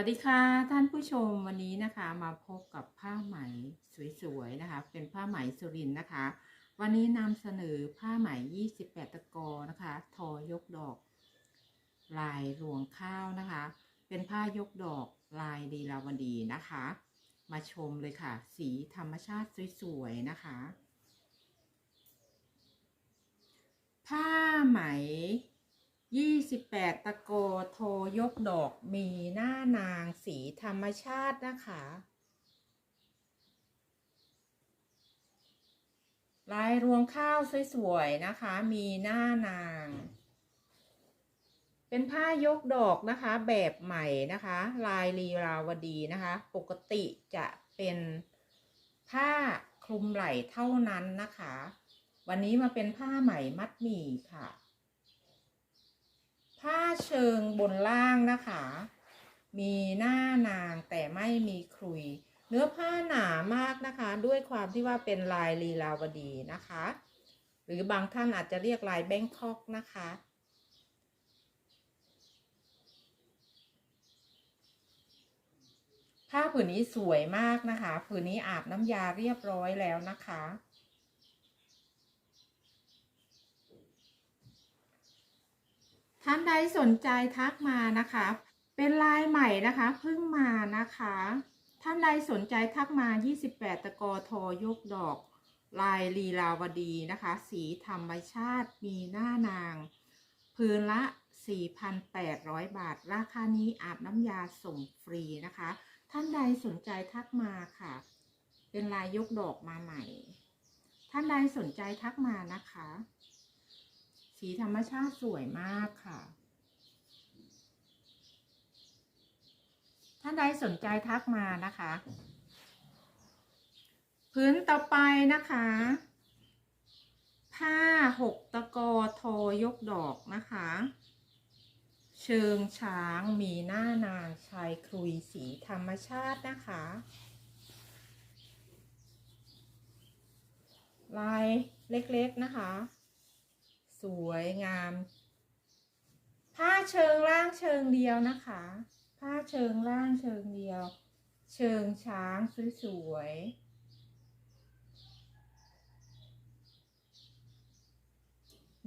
วัสดีค่ะท่านผู้ชมวันนี้นะคะมาพบกับผ้าไหมสวยๆนะคะ เป็นผ้าไหมสุรินนะคะ วันนี้นำเสนอผ้าไหม 28 ตะกอนะคะ ทอยกดอก ลายรวงข้าวนะคะ เป็นผ้ายกดอกลายดีลาวดีนะคะ มาชมเลยค่ะ สีธรรมชาติสวยๆนะคะ ผ้าไหม 28ตะโกโทยกดอกมีหน้านางสีธรรมชาตินะคะ ลายรวงข้าวสวยๆนะคะ มีหน้านาง เป็นผ้ายกดอกนะคะ แบบใหม่นะคะ ลายลีราวดีนะคะ ปกติจะเป็นผ้าคลุมไหล่เท่านั้นนะคะ วันนี้มาเป็นผ้าไหมมัดหมี่ค่ะ ผ้าเชิงบนล่างนะคะ มีหน้านางแต่ไม่มีครุย เนื้อผ้าหนามากนะคะ ด้วยความที่ว่าเป็นลายลีลาวดีนะคะ หรือบางท่านอาจจะเรียกลายแบงคอกนะคะผ้าผืนนี้สวยมากนะคะ ผืนนี้อาบน้ำยาเรียบร้อยแล้วนะคะ ท่านใดสนใจทักมานะคะ เป็นลายใหม่นะคะเพิ่งมานะคะ ท่านใดสนใจทักมา 28 ตะกอทอยกดอก ลายลีลาวดีนะคะ สีธรรมชาติมีหน้านาง พื้นละ 4,800 บาท ราคานี้อาบน้ำยาส่งฟรีนะคะ ท่านใดสนใจทักมาค่ะ เป็นลายยกดอกมาใหม่ ท่านใดสนใจทักมานะคะ สีธรรมชาติสวยมากค่ะท่านใดสนใจทักมานะคะ พื้นต่อไปนะคะ ผ้าหกตะกอโทยกดอกนะคะ เชิงช้างมีหน้านางชายครุยสีธรรมชาตินะคะ ลายเล็กๆนะคะ สวยงาม ผ้าเชิงล่างเชิงเดียวนะคะ ผ้าเชิงล่างเชิงเดียว เชิงช้างสวยๆ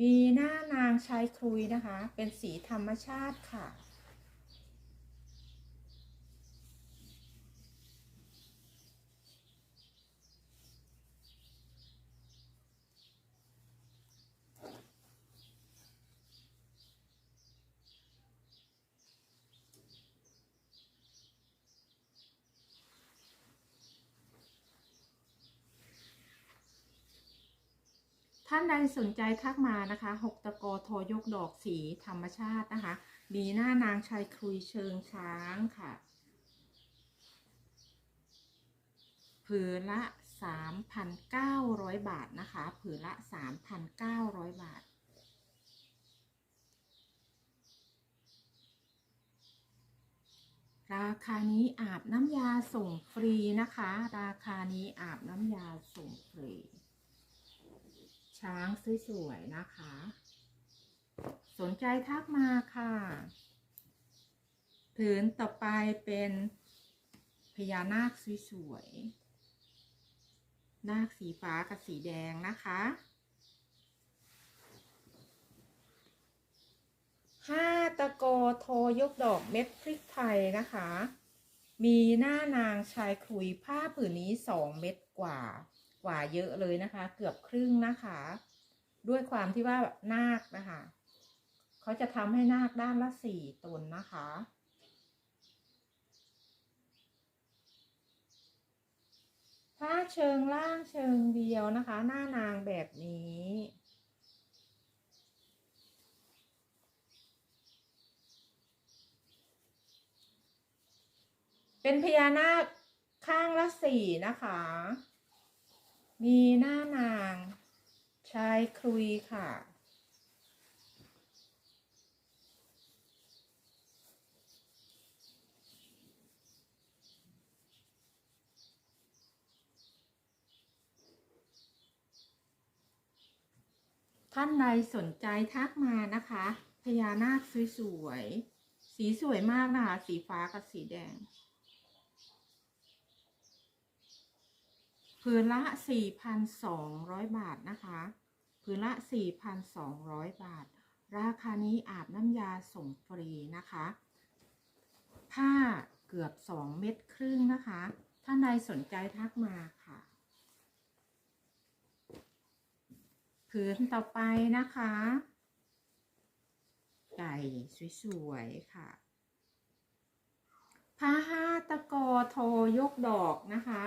มีหน้านางชายครุยนะคะ เป็นสีธรรมชาติค่ะ ท่านใดสนใจทักมานะคะหกตะโกโทยกดอกสีธรรมชาตินะคะมีหน้านางชายครุยเชิงช้างค่ะ ผืนละ 3,900 บาทนะคะ ผืนละ 3,900 บาทราคานี้อาบน้ำยาส่งฟรีนะคะ ราคานี้อาบน้ำยาส่งฟรี ช้างสวยๆนะคะ สนใจทักมาค่ะ ผืนต่อไปเป็นพญานาคสวยๆ นาคสีฟ้ากับสีแดงนะคะห้าตะโกโทยกดอกเม็ดพริกไทยนะคะ มีหน้านางชายคุยผ้าผืนนี้สองเม็ดกว่า ว่าเยอะเลยนะคะ เกือบครึ่งนะคะ ด้วยความที่ว่านาคนะคะเขาจะทำให้นาคด้านละสี่ตนนะคะผ้าเชิงล่างเชิงเดียวนะคะ หน้านางแบบนี้ เป็นพญานาคข้างละสี่นะคะ มีหน้านางชายครุยค่ะ ท่านใดสนใจทักมานะคะ พญานาคสวยๆสสีสวยมากนะคะ สีฟ้ากับสีแดง ผืนละ 4,200 บาทนะคะผืนละ 4,200 บาท ราคานี้อาบน้ำยาส่งฟรีนะคะ ผ้าเกือบ 2 เม็ดครึ่งนะคะท่านใดสนใจทักมาค่ะผืนต่อไปนะคะ ไก่สวยๆค่ะ ผ้าห้าตะกอโทยกดอกนะคะ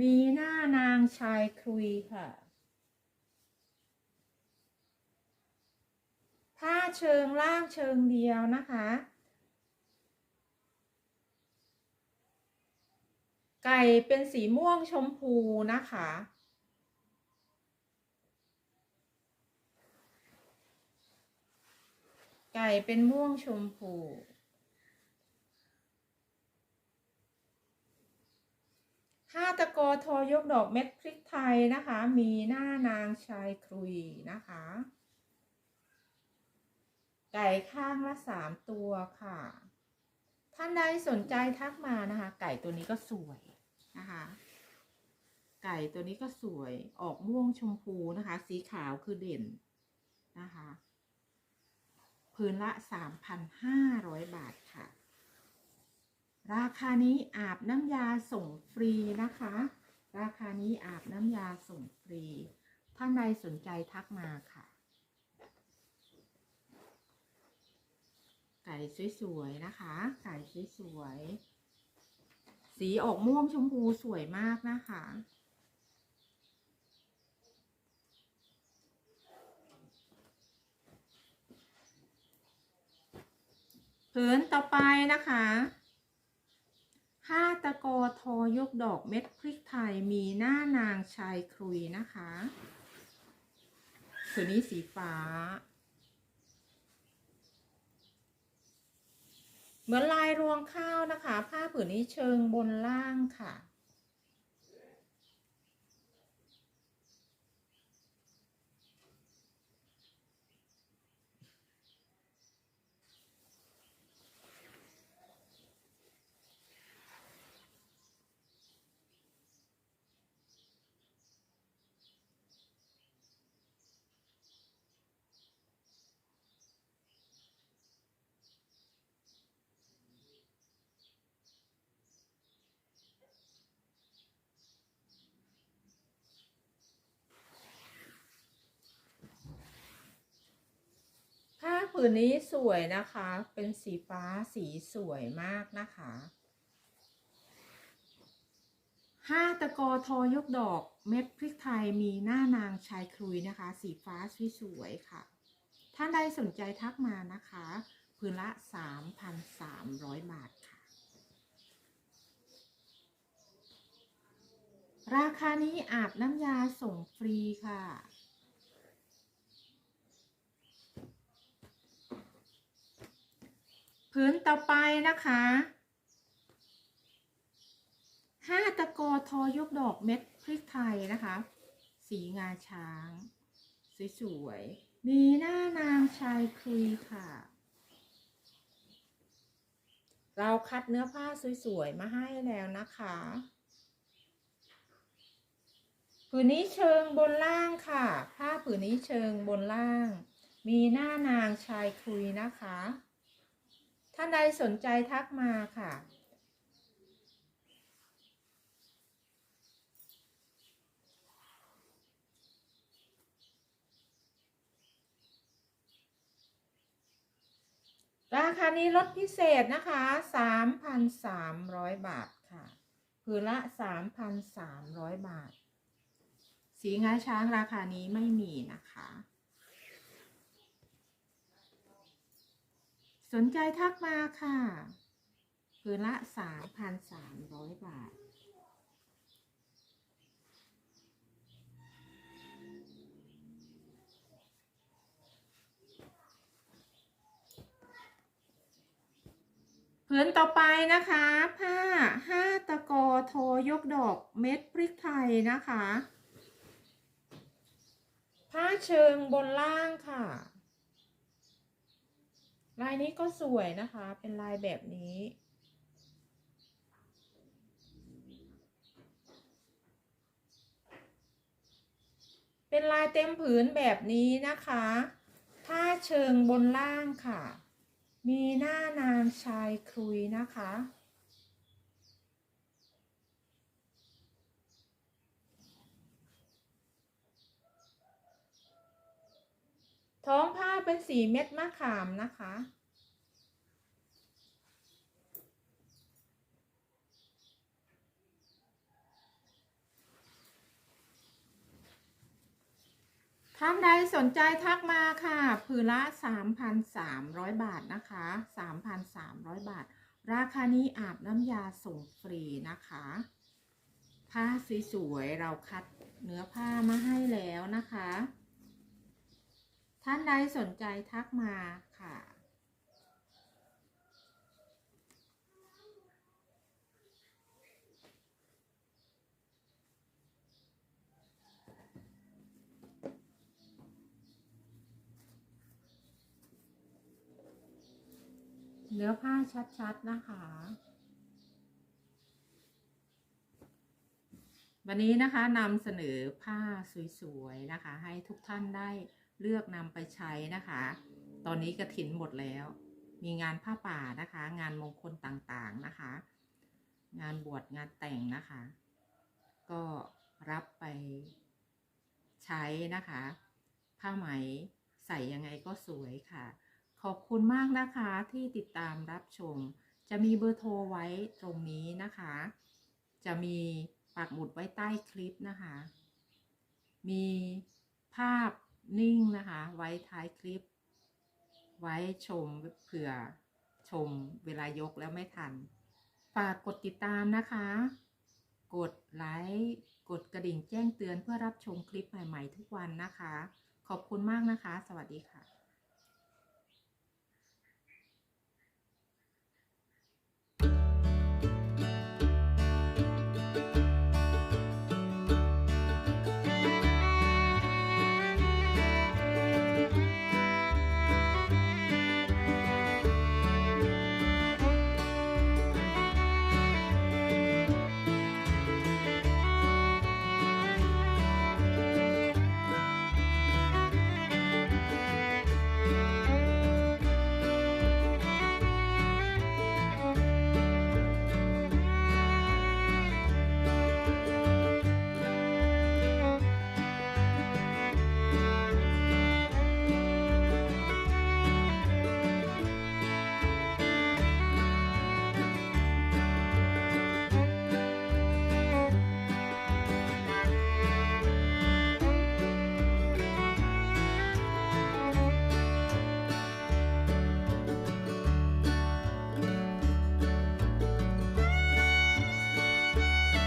มีหน้านางชายครุยค่ะผ้าเชิงล่างเชิงเดียวนะคะ ไก่เป็นสีม่วงชมพูนะคะ ไก่เป็นม่วงชมพู ห้าตะโกอทอยกดอกเม็ดพริกไทยนะคะ มีหน้านางชายครุยนะคะ ไก่ข้างละสามตัวค่ะ ท่านใดสนใจทักมานะคะ ไก่ตัวนี้ก็สวยนะคะ ไก่ตัวนี้ก็สวยออกม่วงชมพูนะคะ สีขาวคือเด่นนะคะ พื้นละ3,500บาทค่ะ ราคานี้อาบน้ำยาส่งฟรีนะคะ ราคานี้อาบน้ำยาส่งฟรี ท่านใดสนใจทักมาค่ะ ไก่สวยๆนะคะ ไก่สวยๆ สีออกม่วงชมพูสวยมากนะคะผืนต่อไปนะคะ ห้าตะโกอทอยกดอกเม็ดพริกไทยมีหน้านางชายครุยนะคะผืนนี้สีฟ้า เหมือนลายรวงข้าวนะคะ ผ้าผืนนี้เชิงบนล่างค่ะ ผ้าผื นนี้สวยนะคะ เป็นสีฟ้าสีสวยมากนะคะห้าตะกอทอยกดอกเม็ดพริกไทยมีหน้านางชายครุยนะคะ สีฟ้าสวยๆค่ะ ท่านใดสนใจทักมานะคะผืนละ 3,300 บาทค่ะ ราคานี้อาบน้ำยาส่งฟรีค่ะ พื้นต่อไปนะคะห้าตะกอทอยกดอกเม็ดพริกไทยนะคะ สีงาช้าง สวยๆ มีหน้านางชายคุยค่ะ เราคัดเนื้อผ้าสวยๆ มาให้แล้วนะคะผืนนี้เชิงบนล่างค่ะ ผ้าผืนนี้เชิงบนล่าง มีหน้านางชายคุยนะคะ ท่านใดสนใจทักมาค่ะ ราคานี้ลดพิเศษนะคะ 3,300 บาทค่ะผืนละ 3,300 บาท สีงาช้างราคานี้ไม่มีนะคะ นใจทักมาค่ะผืนละ3,300บาท ผืนต่อไปนะคะ ผ้าห้าตะกอโทยกดอกเม็ดพริกไทยนะคะ ผ้าเชิงบนล่างค่ะ ลายนี้ก็สวยนะคะ เป็นลายแบบนี้ เป็นลายเต็มผืนแบบนี้นะคะผ้าเชิงบนล่างค่ะ มีหน้านางชายครุยนะคะท้องผ้า เป็นสีเม็ดมะขามนะคะ ท่านใดสนใจทักมาค่ะผืนละ 3,300 บาทนะคะ 3,300 บาท ราคานี้อาบน้ำยาส่งฟรีนะคะ ผ้าสวยๆเราคัดเนื้อผ้ามาให้แล้วนะคะ ท่านใดสนใจทักมาค่ะ เนื้อผ้าชัดๆนะคะวันนี้นะคะนำเสนอผ้าสวยๆนะคะ ให้ทุกท่านได้ เลือกนำไปใช้นะคะ ตอนนี้กระถินหมดแล้ว มีงานผ้าป่านะคะ งานมงคลต่างๆนะคะ งานบวชงานแต่งนะคะ ก็รับไปใช้นะคะ ผ้าไหมใส่ยังไงก็สวยค่ะ ขอบคุณมากนะคะที่ติดตามรับชม จะมีเบอร์โทรไว้ตรงนี้นะคะ จะมีปักหมุดไว้ใต้คลิปนะคะ มีภาพ นิ่งนะคะ ไว้ท้ายคลิป ไว้ชมเผื่อชมเวลายกแล้วไม่ทัน ฝากกดติดตามนะคะ กดไลค์กดกระดิ่งแจ้งเตือนเพื่อรับชมคลิปใหม่ ๆ ทุกวันนะคะ ขอบคุณมากนะคะ สวัสดีค่ะ